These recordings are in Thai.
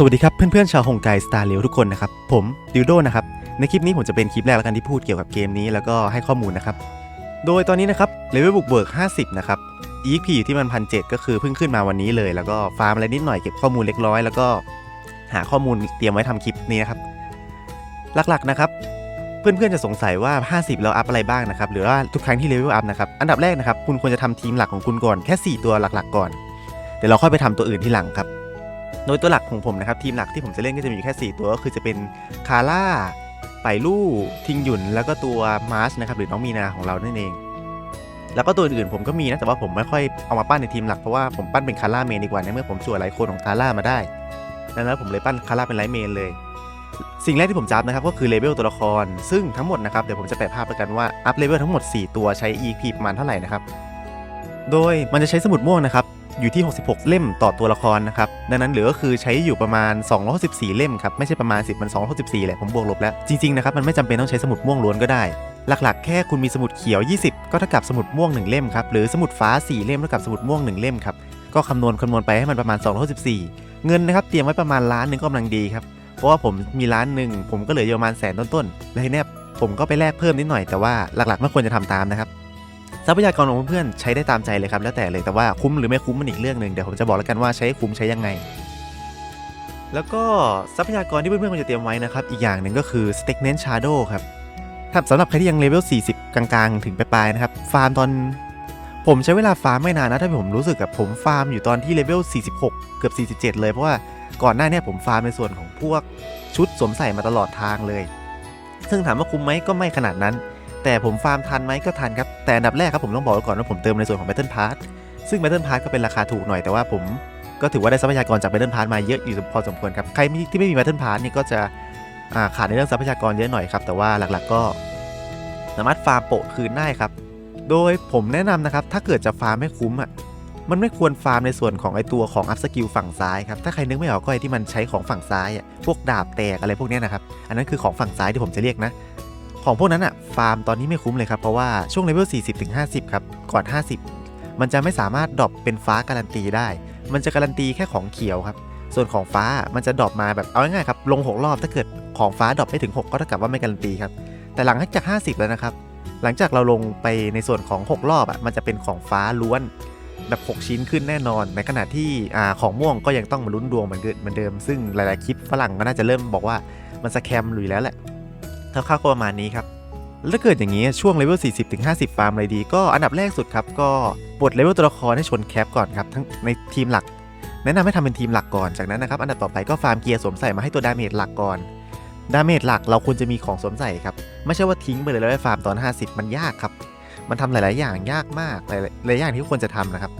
สวัสดีครับเพื่อนๆชาวฮงไกสตาร์เลวทุกคนนะครับ ผมดิวโดนะครับ ในคลิปนี้ผมจะเป็นคลิปแรกแล้วกันที่พูดเกี่ยวกับเกมนี้แล้วก็ให้ข้อมูลนะครับ โดยตอนนี้นะครับเลเวลบุกเบิก 50 นะครับ EXP อยู่ที่มันพันเก็คือเพิ่งขึ้นมาวันนี้เลย แล้วก็ฟาร์มอะไรนิดหน่อยเก็บข้อมูลเล็กน้อย แล้วก็หาข้อมูลเตรียมไว้ทำคลิปนี้นะครับ หลักๆนะครับ เพื่อนๆจะสงสัยว่า 50 เราอัพอะไรบ้างนะครับหรือว่าทุกครั้งที่เลเวลอัพนะครับอันดับแรกนะครับคุณควรจะทำทีมหลักของคุณก่อนแค่ 4 ตัวหลัก ๆ ก่อนเดี๋ยวเราค่อยไปทำตัวอื่นที่หลังครับ โดยตัวหลักของผมนะครับ ทีมหลักที่ผมจะเล่นก็จะมีอยู่แค่ 4 ตัวก็คือจะเป็นคาร่าไปลู่ทิงหยุนแล้วก็ตัวมาร์ชนะครับหรือน้องมีนาของเรานั่นเอง แล้วก็ตัวอื่นผมก็มีนะแต่ว่าผมไม่ค่อยเอามาปั้นในทีมหลักเพราะว่าผมปั้นเป็นคาร่าเมนดีกว่าในเมื่อผมจั่วไลโคนของคาร่ามาได้ดังนั้นผมเลยปั้นคาร่าเป็นไลท์เมนเลยสิ่งแรกที่ผมจะอัพนะครับก็คือเลเวลตัวละคร ซึ่งทั้งหมดนะครับเดี๋ยวผมจะแปะภาพแล้วกันว่าอัพเลเวลทั้งหมด 4 ตัวใช้ EP ประมาณเท่าไหร่นะครับ โดยมันจะใช้สมุดม่วงนะครับ อยู่ที่ 66 เล่มต่อตัวละครนะครับ ดังนั้นเหลือก็คือใช้อยู่ประมาณ264เล่มครับ ไม่ใช่ประมาณ 10 มัน264แหละ ผมบวกลบแล้ว จริง ๆ นะครับ มันไม่จำเป็นต้องใช้สมุดม่วงล้วนก็ได้ หลัก ๆ แค่คุณมีสมุดเขียว 20 ก็เท่ากับสมุดม่วง 1 เล่มครับ หรือสมุดฟ้า 4 เล่มเท่ากับสมุดม่วง 1 เล่มครับ ก็คำนวณคำนวณไปให้มันประมาณ264เงินนะครับ เตรียมไว้ประมาณล้านหนึ่งก็กำลังดีครับ เพราะว่าผมมีล้านหนึ่งผมก็เหลือประมาณแสนต้นๆ แล้วทีเนี้ยผมก็ไปแลกเพิ่มนิดหน่อยแต่ว่าหลักๆไม่ควรจะทำตามนะครับ ทรัพยากรของเพื่อนๆใช้ได้ตามใจเลยครับแล้วแต่เลยแต่ว่าคุ้มหรือไม่คุ้มมันอีกเรื่องหนึ่งเดี๋ยวผมจะบอกแล้วกันว่าใช้คุ้มใช้ยังไง แล้วก็ทรัพยากรที่เพื่อนๆควรจะเตรียมไว้นะครับอีกอย่างหนึ่งก็คือ s t a g n a n t Shadow ครับถ้าสำหรับใครที่ยังเลเวล 40 กลางๆ ถึงปลายๆนะครับฟาร์มตอนผมใช้เวลาฟาร์มไม่นานนะถ้าผมรู้สึกกับผมฟาร์มอยู่ตอนที่เลเวล 46 เกือบ 47 เลยเพราะว่าก่อนหน้านี้ผมฟาร์มในส่วนของพวกชุดสวมใส่มาตลอดทางเลย ซึ่งถามว่าคุ้มไหมก็ไม่ขนาดนั้น แต่ผมฟาร์มทันไหมก็ทันครับ แต่อันดับแรกครับผมต้องบอกไว้ก่อนว่าผมเติมในส่วนของ Battle Pass ซึ่ง Battle Pass ก็เป็นราคาถูกหน่อยแต่ว่าผมก็ถือว่าได้ทรัพยากรจาก Battle Pass มาเยอะอยู่พอสมควรครับ ใครที่ไม่มี Battle Pass นี่ก็จะาขาดในเรื่องทรัพยากรเยอะหน่อยครับ แต่ว่าหลักๆก็สามารถฟาร์มโปะคืนได้ครับ โดยผมแนะนำนะครับ ถ้าเกิดจะฟาร์มให้คุ้มอะ มันไม่ควรฟาร์มในส่วนของไอตัวของอัพสกิลฝั่งซ้ายครับ ถ้าใครนึกไม่ออกก็ไอที่มันใช้ของฝั่งซ้ายอะ พวกดาบแตกอะไรพวกนี้นะครับ อันนั้นคือของฝั่งซ้ายที่ผมจะเรียกนะ ของพวกนั้นอะฟาร์มตอนนี้ไม่คุ้มเลยครับ เพราะว่าช่วงเลเวล40ถึง50ครับ ก่อน 50 มันจะไม่สามารถดรอปเป็นฟ้าการันตีได้ มันจะการันตีแค่ของเขียวครับ ส่วนของฟ้ามันจะดรอปมาแบบเอาง่ายๆครับลง 6 รอบถ้าเกิดของฟ้าดรอปไม่ถึง 6 ก็เท่ากับว่าไม่การันตีครับ แต่หลังจาก 50 แล้วนะครับ หลังจากเราลงไปในส่วนของ 6 รอบอะมันจะเป็นของฟ้าล้วนแบบ 6 ชิ้นขึ้นแน่นอน ในขณะที่อ่าของม่วงก็ยังต้องมาลุ้นดวงเหมือนเดิมเหมือนเดิม ซึ่งหลายๆคลิปฝรั่งก็น่าจะเริ่มบอกว่ามันสแคมอยู่แล้วแหละ คร่าวๆก็ประมาณนี้ครับแล้วถ้าเกิดอย่างนี้ช่วงเลเวล 40ถึง50ฟาร์มอะไรดี ก็อันดับแรกสุดครับ ก็บดเลเวลตัวละครให้ชนแคปก่อนครับทั้งในทีมหลัก แนะนำให้ทำเป็นทีมหลักก่อนจากนั้นนะครับอันดับต่อไปก็ฟาร์มเกียร์สวมใส่มาให้ตัวดาเมจหลักก่อนดาเมจหลักเราควรจะมีของสวมใส่ครับ ไม่ใช่ว่าทิ้งไปเลยแล้วไปฟาร์มตอน 50 มันยากครับ มันทำหลาย ๆ อย่างยากมากหลายๆหลายอย่างที่ควรจะทำนะครับ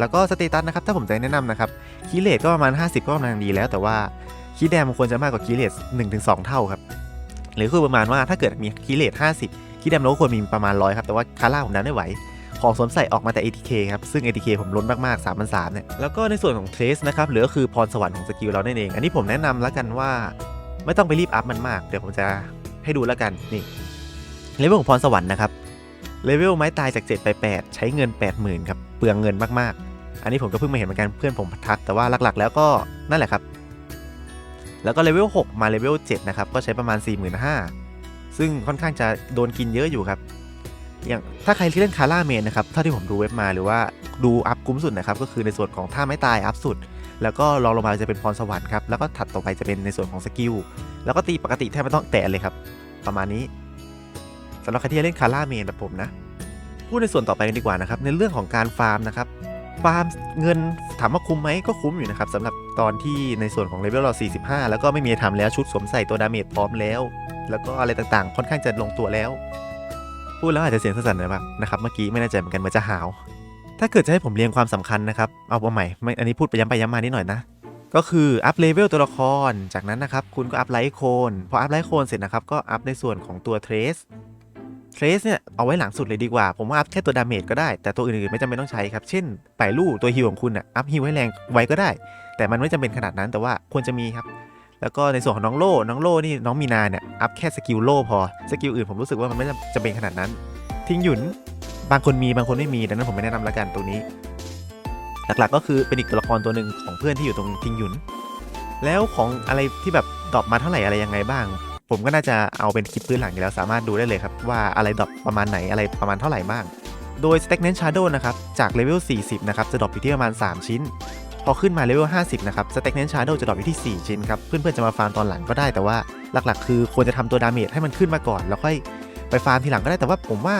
แล้วก็สเตตัสนะครับถ้าผมจะแนะนำนะครับคีเลตก็ประมาณ 50 ก็กำลังดีแล้ว แต่ว่าคีแดมมันควรจะมากกว่าคีเลต1-2 เท่าครับ หรือคือประมาณว่าถ้าเกิดมีคีเลต50คีแดมเราก็ควรมีประมาณร้อยครับ แต่ว่าคาร่าผมดันไม่ไหว ของสวมใส่ออกมาแต่ ATK ครับ ซึ่ง ATK ผมล้นมากๆ3 3 0เนี่ย แล้วก็ในส่วนของเทรสนะครับเหลือก็คือพรสวรรค์ของสกิลเรานั่นเอง อันนี้ผมแนะนำแล้วกันว่าไม่ต้องไปรีบอัพมันมาก เดี๋ยวผมจะให้ดูแล้วกัน นี่ เลเวลของพรสวรรค์นะครับ เลเวลไม้ตายจาก 7 ไป 8 ใช้เงิน 80,000ครับ เปลืองเงินมากๆ อันนี้ผมก็เพิ่งมาเห็นเหมือนกันเพื่อนผมทัก แต่ว่าหลักๆ แล้วก็นั่นแหละครับ แล้วก็เลเวล6มาเลเวล7นะครับก็ใช้ประมาณ 45,000 ซึ่งค่อนข้างจะโดนกินเยอะอยู่ครับอย่างถ้าใครที่เล่นคาร่าเมนนะครับเท่าที่ผมดูเว็บมาหรือว่าดูอัพคุ้มสุดนะครับก็คือในส่วนของท่าไม้ตายอัพสุด แล้วก็รองลงมาจะเป็นพรสวรรค์ครับแล้วก็ถัดต่อไปจะเป็นในส่วนของสกิลแล้วก็ตีปกติแทบไม่ต้องแตะเลยครับประมาณนี้สำหรับใครที่เล่นคาร่าเมนแบบผมนะพูดในส่วนต่อไปกันดีกว่านะครับในเรื่องของการฟาร์มนะครับ ฟาร์มเงินถามว่าคุ้มไหมก็คุ้มอยู่นะครับสำหรับตอนที่ในส่วนของเลเวลเรา45 แล้วก็ไม่มีทำแล้วชุดสวมใส่ตัวดาเมจพร้อมแล้ว แล้วก็อะไรต่างๆ ค่อนข้างจะลงตัวแล้ว พูดแล้วอาจจะเสียงสั่นๆหน่อยบ้างนะครับเมื่อกี้ไม่แน่ใจเหมือนกันเหมือนจะหาว ถ้าเกิดจะให้ผมเรียงความสำคัญนะครับเอาเอาใหม่ไม่อันนี้พูดไปย้ำไปย้ำมานิดหน่อยนะก็คืออัพเลเวลตัวละคร จากนั้นนะครับคุณก็อัพไลท์โคน พออัพไลท์โคนเสร็จนะครับก็อัพในส่วนของตัวเทรส เทรสเนี่ยเอาไว้หลังสุดเลยดีกว่า ผมว่าอัพแค่ตัวดาเมจก็ได้ แต่ตัวอื่นๆไม่จำเป็นต้องใช้ครับ เช่นไปลู่ตัวฮิวของคุณอะอัพฮิวให้แรงไว้ก็ได้ แต่มันไม่จำเป็นขนาดนั้นแต่ว่าควรจะมีครับ แล้วก็ในส่วนของน้องโล่ น้องโล่นี่น้องมีนาเนี่ยอัพแค่สกิลโล่พอ สกิลอื่นผมรู้สึกว่ามันไม่จำเป็นขนาดนั้น ทิ้งหยุนบางคนมีบางคนไม่มีดังนั้นผมไม่แนะนำละกันตรงนี้ หลักๆก็คือเป็นอีกตัวละครตัวหนึ่งของเพื่อนที่อยู่ตรงทิ้งหยุน แล้วของอะไรที่แบบดรอปมาเท่าไหร่อะไรยังไงบ้าง ผมก็น่าจะเอาเป็นคลิปพื้นหลังอยู่แล้วสามารถดูได้เลยครับ ว่าอะไรดรอปประมาณไหนอะไรประมาณเท่าไหร่บ้าง โดย Stagnant Shadow นะครับ จากเลเวล 40 นะครับ จะดรอปอยู่ที่ประมาณ 3 ชิ้น พอขึ้นมาเลเวล 50 นะครับ Stagnant Shadow จะดรอปอยู่ที่ 4 ชิ้นครับ เพื่อนๆ จะมาฟาร์มตอนหลังก็ได้แต่ว่าหลักๆ คือควรจะทำตัวดาเมจให้มันขึ้นมาก่อน แล้วค่อยไปฟาร์มทีหลังก็ได้แต่ว่าผมว่า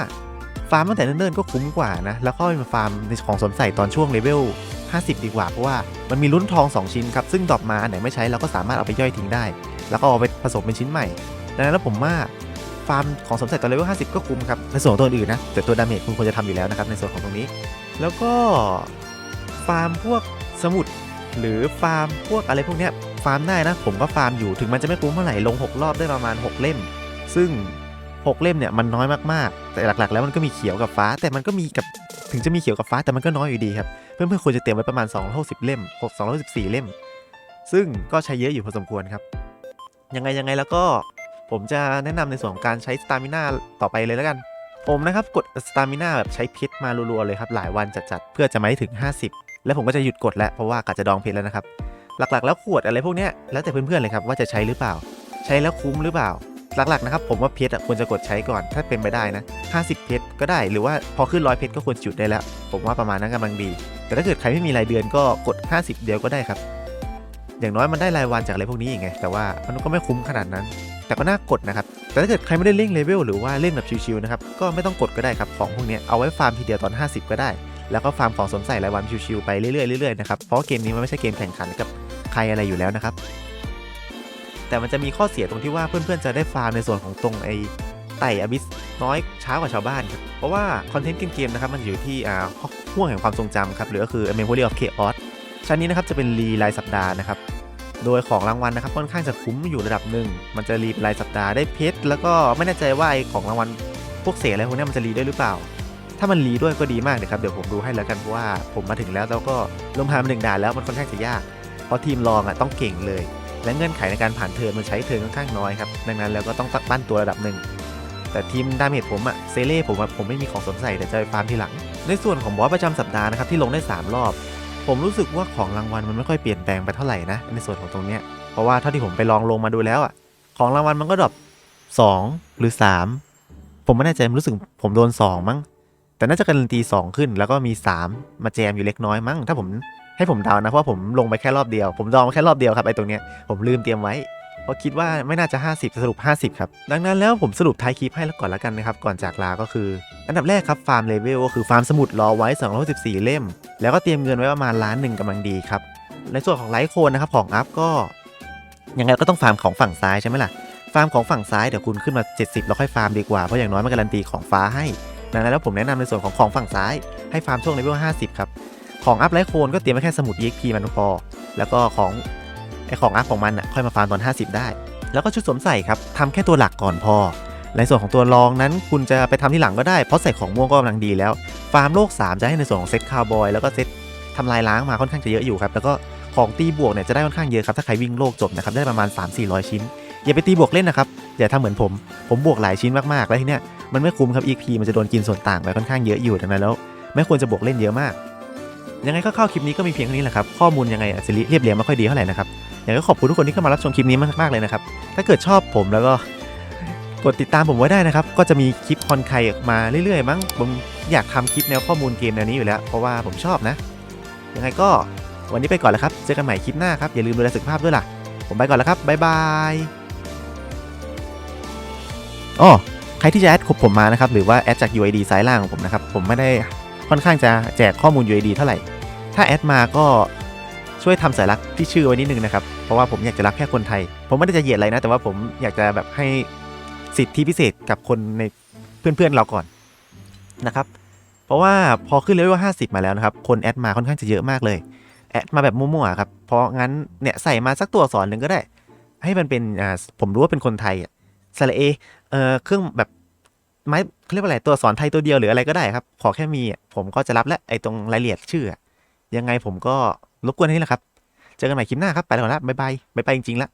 ฟาร์มตั้งแต่เนิ่นๆก็คุ้มกว่านะแล้วค่อยมาฟาร์มในของสวมใส่ตอนช่วงเลเวล 50 ดีกว่าเพราะว่ามันมีลุ้นทอง 2 ชิ้นครับซึ่งดรอปมาอันไหนไม่ใช้เราก็สามารถเอาไปย่อยทิ้งได้ แล้วก็เอาไปผสมเป็นชิ้นใหม่ดังนั้นแล้วผมว่าฟาร์มของสวมใส่ตอนเลเวล50 ก็คุ้มครับ ในส่วนของตัวอื่นนะ แต่ตัวดาเมจคุณควรจะทำอยู่แล้วนะครับในส่วนของตรงนี้ แล้วก็ฟาร์มพวกสมุดหรือฟาร์มพวกอะไรพวกเนี้ยฟาร์มได้นะ ผมก็ฟาร์มอยู่ถึงมันจะไม่คุ้มเท่าไหร่ลง 6 รอบได้ประมาณ 6 เล่ม ซึ่ง 6 เล่มเนี่ยมันน้อยมากๆ แต่หลักๆ แล้วมันก็มีเขียวกับฟ้า แต่มันก็มีกับถึงจะมีเขียวกับฟ้าแต่มันก็น้อยอยู่ดีครับ เพื่อนๆควรจะเตรียมไว้ประมาณ260เล่ม6 214เล่ม ซึ่งก็ใช้เยอะอยู่พอสมควรครับ ยังไงยังไงแล้วก็ผมจะแนะนำในส่วนของการใช้สตามิน่าต่อไปเลยแล้วกัน ผมนะครับกดสตามิน่าแบบใช้เพชรมารัวๆเลยครับหลายวันจัดๆเพื่อจะมาให้ถึง 50 แล้วผมก็จะหยุดกดแล้วเพราะว่ากะจะดองเพชรแล้วนะครับ หลักๆ แล้วขวดอะไรพวกเนี้ยแล้วแต่เพื่อนๆเลยครับว่าจะใช้หรือเปล่า ใช้แล้วคุ้มหรือเปล่า หลักๆนะครับผมว่าเพชรอะควรจะกดใช้ก่อนถ้าเป็นไปได้นะ50 เพชรก็ได้หรือว่าพอขึ้นร้อยเพชรก็ควรจะหยุดได้แล้ว ผมว่าประมาณนั้นกำลังดี แต่ถ้าเกิดใครไม่มีรายเดือนก็กด 50 เดียวก็ได้ครับ อย่างน้อยมันได้รายวันจากอะไรพวกนี้อย่างไง แต่ว่ามันก็ไม่คุ้มขนาดนั้น แต่ก็น่ากดนะครับ แต่ถ้าเกิดใครไม่ได้เล่นเลเวลหรือว่าเล่นแบบชิวๆนะครับ ก็ไม่ต้องกดก็ได้ครับ ของพวกนี้เอาไว้ฟาร์มทีเดียวตอน 50 ก็ได้ แล้วก็ฟาร์มของสมใส่รายวันชิวๆไปเรื่อยๆเรื่อยๆนะครับ เพราะเกมนี้มันไม่ใช่เกมแข่งขันกับใครอะไรอยู่แล้วนะครับ แต่มันจะมีข้อเสียตรงที่ว่าเพื่อนๆจะได้ฟาร์มในส่วนของตรงไอ้ไต่อบิสน้อยช้ากว่าชาวบ้านครับเพราะว่าคอนเทนต์เกมๆนะครับมันอยู่ที่อ่าห่วงแห่งความทรงจำครับหรือก็คือ Memory of Chaos ชั้นนี้นะครับจะเป็นรีรายสัปดาห์นะครับ โดยของรางวัลนะครับค่อนข้างจะคุ้มอยู่ระดับหนึ่ง มันจะรีบรายสัปดาห์ได้เพชรแล้วก็ไม่แน่ใจว่าไอของรางวัลพวกเศษอะไรพวกนี้มันจะรีได้หรือเปล่า ถ้ามันรีด้วยก็ดีมากเลยครับเดี๋ยวผมดูให้แล้วกันเพราะว่าผมมาถึงแล้วแล้วก็ลงทางมหนึ่งด่านแล้วมันค่อนข้างจะยาก เพราะทีมรองอะต้องเก่งเลย และเงื่อนไขในการผ่านเทิร์นมันใช้เทิร์นค่อนข้างน้อยครับดังนั้นแล้วก็ต้องตั้นตัวระดับหนึ่งแต่ทีมดาเมจผมอะเซเล่ผมอะผมไม่มีของสวมใส่แต่จะไปฟาร์มทีหลัง ในส่วนของบอสประจำสัปดาห์นะครับที่ลงได้ 3 รอบ ผมรู้สึกว่าของรางวัลมันไม่ค่อยเปลี่ยนแปลงไปเท่าไหร่นะในส่วนของตรงเนี้ยเพราะว่าเท่าที่ผมไปลองลงมาดูแล้วอะของรางวัลมันก็ดรอป2หรือ 3 ผมไม่แน่ใจรู้สึกผมโดน 2 มั้ง แต่น่าจะการันตี 2 ขึ้น แล้วก็มี 3 มาแจมอยู่เล็กน้อยมั้ง ถ้าผมให้ผมเดานะ เพราะผมลงไปแค่รอบเดียว ผมดองแค่รอบเดียวครับไอ้ตรงเนี้ยผมลืมเตรียมไว้ ราะคิดว่าไม่น่าจะ 50 สรุป 50 ครับ ดังนั้นแล้วผมสรุปท้ายคลิปให้แล้วก่อนแล้วกันนะครับ ก่อนจากลาก็คือ อันดับแรกครับฟาร์มเลเวลก็คือฟาร์มสมุดรอไว้ 214 เล่ม แล้วก็เตรียมเงินไว้ประมาณล้านหนึ่งกำลังดีครับ ในส่วนของไลท์โคนนะครับของอัพก็ยังไงก็ต้องฟาร์มของฝั่งซ้ายใช่ไหมล่ะฟาร์มของฝั่งซ้ายเดี๋ยวคุณขึ้นมา 70 แล้วค่อยฟาร์มดีกว่า เพราะอย่างน้อยมันการันตีของฟ้าให้ดังนั้นแล้วผมแนะนำในส่วนของของฝั่งซ้ายให้ฟาร์มช่วงเลเวล50 ครับ ของอัพไลท์โคนก็เตรียมไว้แค่สมุด EXP มันพอ แล้วก็ของ ไอของอัพของมันอะค่อยมาฟาร์มตอน 50 ได้ แล้วก็ชุดสวมใส่ครับทำแค่ตัวหลักก่อนพอ ในส่วนของตัวรองนั้นคุณจะไปทำที่หลังก็ได้ เพราะใส่ของม่วงก็กำลังดีแล้ว ฟาร์มโลก 3 จะให้ในส่วนของเซตคาวบอยแล้วก็เซตทำลายล้างมาค่อนข้างจะเยอะอยู่ครับแล้วก็ของตีบวกเนี่ยจะได้ค่อนข้างเยอะครับถ้าใครวิ่งโลกจบนะครับได้ประมาณ 3-400 ชิ้น อย่าไปตีบวกเล่นนะครับอย่าทำเหมือนผม ผมบวกหลายชิ้นมากๆแล้วทีเนี้ยมันไม่คุ้มครับ EXP มันจะโดนกินส่วนต่างไปค่อนข้างเยอะอยู่ดังนั้นแล้ว ไม่ควรจะบวกเล่นเยอะมาก ยังไงคร่าวๆคลิปนี้ก็มีเพียงเท่านี้แหละครับ ข้อมูลยังไงอาจจะเรียบเรียงไม่ค่อยดีเท่าไหร่นะครับ อยากจะขอบคุณทุกคนที่เข้ามารับชมคลิปนี้มากๆเลยนะครับ ถ้าเกิดชอบผมแล้วก็กดติดตามผมไว้ได้นะครับ ก็จะมีคลิปคอนไคออกมาเรื่อย ๆ มั้ง ผมอยากทำคลิปแนวข้อมูลเกมแนวนี้อยู่แล้ว เพราะว่าผมชอบนะ ยังไงก็วันนี้ไปก่อนแล้วครับ เจอกันใหม่คลิปหน้าครับ อย่าลืมดูแลสุขภาพด้วยล่ะ ผมไปก่อนแล้วครับ บ๊ายบายอ๋อใครที่จะแอดผมมานะครับ หรือว่าแอดจาก UID ซ้ายล่างของผมนะครับ ผมไม่ได้ค่อนข้างจะแจกข้อมูล UID เท่าไหร่ ถ้าแอดมาก็ ช่วยทำสัญลักษณ์ที่ชื่อไว้นิดนึงนะครับ เพราะว่าผมอยากจะรักแค่คนไทย ผมไม่ได้จะเหยียดอะไรนะ แต่ว่าผมอยากจะแบบให้สิทธิพิเศษกับคนในเพื่อนๆเราก่อนนะครับ เพราะว่าพอขึ้นเลเวล50 มาแล้วนะครับ คนแอดมาค่อนข้างจะเยอะมากเลย แอดมาแบบมั่วๆครับ เพราะงั้นเนี่ยใส่มาสักตัวอักษรหนึ่งก็ได้ ให้มันเป็นอ่าผมรู้ว่าเป็นคนไทยอะสระเอเอ่อเครื่องแบบไม้เขาเรียกว่าอะไรตัวอักษรไทยตัวเดียวหรืออะไรก็ได้ครับ ขอแค่มีผมก็จะรับและไอ้ตรงรายละเอียดชื่อ ยังไงผมก็ รบกวนนี่แหละครับ เจอกันใหม่คลิปหน้าครับ ไปแล้วนะบ๊ายบายบ๊ายบายจริงๆละ